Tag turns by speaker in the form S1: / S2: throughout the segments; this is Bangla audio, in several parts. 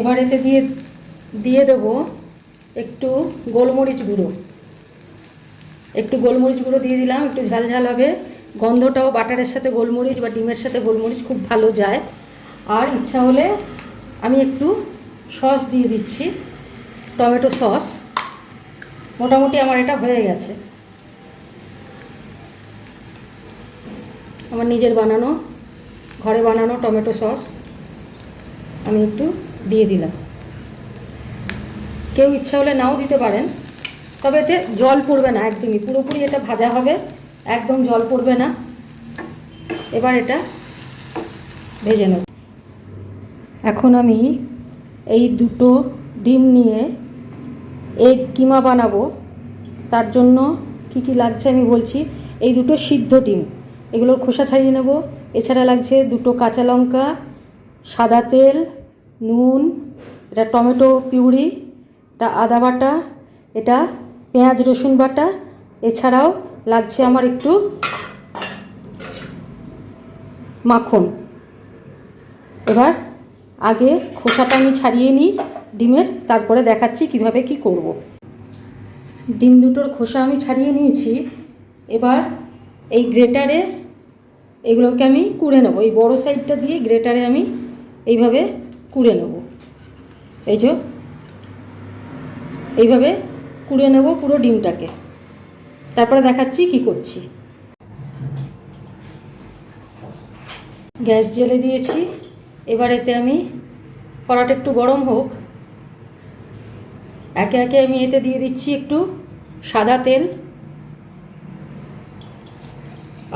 S1: এবার এতে দিয়ে দিয়ে দেবো একটু গোলমরিচ গুঁড়ো। একটু গোলমরিচ গুঁড়ো দিয়ে দিলাম, একটু ঝাল ঝাল হবে। গন্ধটাও বাটারের সাথে গোলমরিচ বা ডিমের সাথে গোলমরিচ খুব ভালো যায়। আর ইচ্ছা হলে আমি একটু সস দিয়ে দিচ্ছি, টমেটো সস। মোটামুটি আমার এটা হয়ে গেছে। আমার নিজের বানানো, ঘরে বানানো টমেটো সস। আমি একটু দিয়ে দিলাম। কেউ ইচ্ছা হলে নাও দিতে পারেন, তবে এতে জল পড়বে না একদমই। পুরোপুরি এটা ভাজা হবে, একদম জল পড়বে না। এবার এটা ভেজে নেব। এখন আমি এই দুটো ডিম নিয়ে এগ কিমা বানাবো। তার জন্য কি কি লাগছে আমি বলছি। এই দুটো সিদ্ধ ডিম, এগুলোর খোসা ছাড়িয়ে নেব। এছাড়া লাগছে দুটো কাঁচা লঙ্কা, সাদা তেল নুন, এটা টমেটো পিউরি, এটা আদা বাটা, এটা পেঁয়াজ রসুন বাটা, এছাড়াও লাগছে আমার একটু মাখন। এবার আগে খোসাটা আমি ছাড়িয়ে নিই ডিমের, তারপরে দেখাচ্ছি কীভাবে কি করব। ডিম দুটোর খোসা আমি ছাড়িয়ে নিয়েছি। এবার এই গ্রেটারে এগুলোকে আমি কুড়ে নেব। এই বড় সাইডটা দিয়ে গ্রেটারে আমি এইভাবে কুড়ে নেব। এই যে, এইভাবে কুড়ে নেব পুরো ডিমটাকে। তারপরে দেখাচ্ছি কি করছি। গ্যাস জেলে দিয়েছি। এবার এতে আমি কড়াটা একটু গরম হোক। একে একে আমি এতে দিয়ে দিচ্ছি একটু সাদা তেল।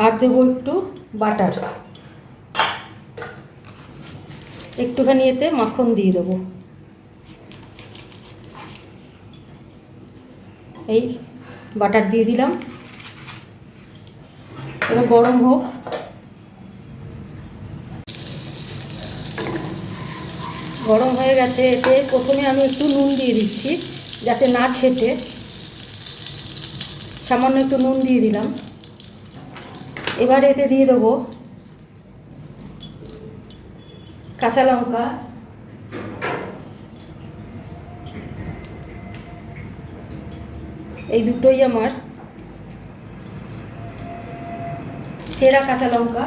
S1: আর দেবো একটু বাটার। একটুখানি এতে মাখন দিয়ে দেবো। এই বাটার দিয়ে দিলাম। এবার গরম হোক। গরম হয়ে গেছে এতে প্রথমে আমি একটু নুন দিয়ে দিচ্ছি, যাতে না ছেটে। সামান্য একটু নুন দিয়ে দিলাম। এবার এতে দিয়ে দেবো কাঁচা লঙ্কা। এই দুটোই আমার। চেরা কাঁচা লঙ্কা।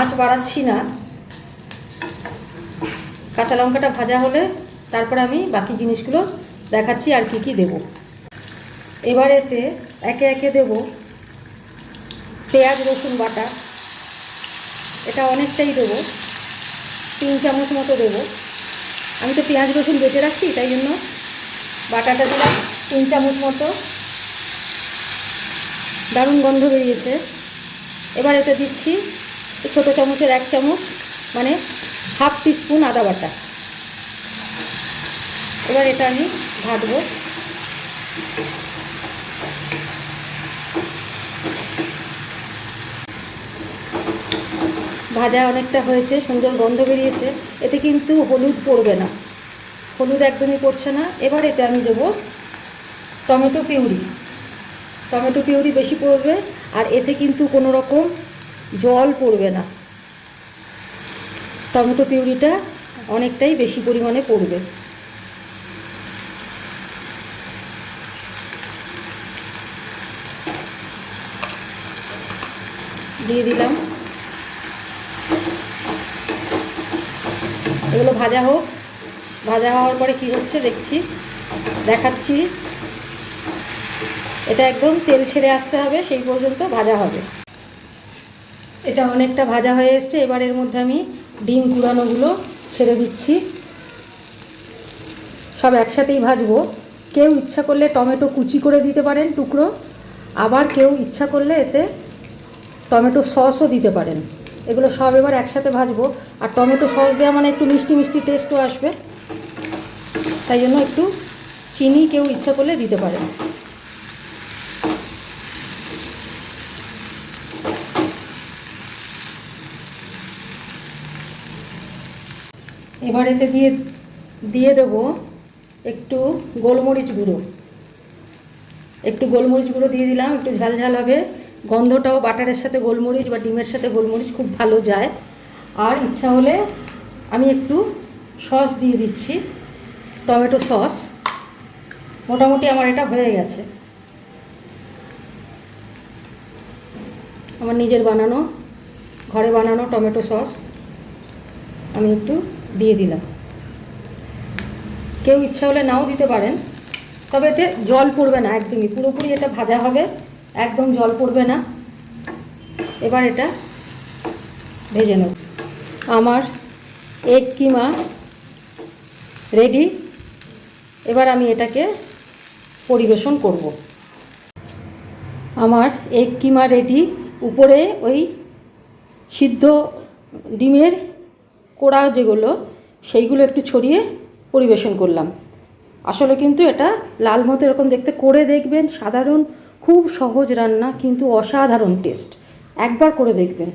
S1: আঁচ বাড়াচ্ছি না। কাঁচা লঙ্কাটা ভাজা হলে তারপর আমি বাকি জিনিসগুলো দেখাচ্ছি আর কি কি দেব। এবার এতে একে একে দেব পেঁয়াজ, রসুন বাটা। এটা অনেকটাই দেবো। তিন চামচ মতো দেবো। আমি তো পেঁয়াজ, রসুন বেটে রাখছি, তাই জন্য বাটাটা দিলাম। তিন চামচ মতো। দারুণ গন্ধ বেরিয়েছে। এবার এতে দিচ্ছি ছোটো চামচের এক চামচ মানে হাফ টিস্পুন আদা বাটা। এবার এটা আমি ভাজবো ভাজা অনেকটা হয়েছে, সুন্দর গন্ধ বেরিয়েছে। এতে কিন্তু হলুদ পড়বে না। হলুদ একদমই পড়ছে না। এবার এতে আমি দেবো টমেটো পিউরি। টমেটো পিউরি বেশি পড়বে আর এতে কিন্তু কোনো রকম জল পড়বে না। টমেটো পিউরিটা অনেকটাই বেশি পরিমাণে পড়বে। দিয়ে দিলাম। এগুলো ভাজা হোক। ভাজা হওয়ার পরে কি হচ্ছে দেখছি। দেখাচ্ছি। এটা একদম তেল ছেড়ে আসতে হবে, সেই পর্যন্ত ভাজা হবে। এটা অনেকটা ভাজা হয়ে এসছে। এবার এর মধ্যে আমি ডিম কুড়ানোগুলো ছেড়ে দিচ্ছি। সব একসাথেই ভাজবো। কেউ ইচ্ছা করলে টমেটো কুচি করে দিতে পারেন টুকরো। আবার কেউ ইচ্ছা করলে এতে টমেটো সসও দিতে পারেন। এগুলো সব এবার একসাথে ভাজবো। আর টমেটো সস দেওয়া মানে একটু মিষ্টি মিষ্টি টেস্টও আসবে। তাই জন্য একটু চিনি কেউ ইচ্ছা করলে দিতে পারে। এবার এতে দিয়ে দিয়ে দেবো একটু গোলমরিচ গুঁড়ো। একটু গোলমরিচ গুঁড়ো দিয়ে দিলাম, একটু ঝাল ঝাল হবে। গন্ধটাও বাটারের সাথে গোলমরিচ বা ডিমের সাথে গোলমরিচ খুব ভালো যায়। আর ইচ্ছা হলে আমি একটু সস দিয়ে দিচ্ছি, টমেটো সস। মোটামুটি আমার এটা হয়ে গেছে। আমার নিজের বানানো, ঘরে বানানো টমেটো সস আমি একটু দিয়ে দিলাম। কেউ ইচ্ছা হলে নাও দিতে পারেন, তবে এতে জল পড়বে না একদমই, পুরোপুরি এটা ভাজা হবে। একদম জল পড়বে না। এবার এটা ভেজে নেব। আমার এগ কিমা রেডি এবার আমি এটাকে পরিবেশন করব। আমার এগ কিমা রেডি উপরে ওই সিদ্ধ ডিমের কোড়া যেগুলো, সেইগুলো একটু ছড়িয়ে পরিবেশন করলাম। আসলে কিন্তু এটা লাল মতো এরকম দেখতে, করে দেখবেন সাধারণ খুব সহজ রান্না কিন্তু অসাধারণ টেস্ট। একবার করে দেখবেন।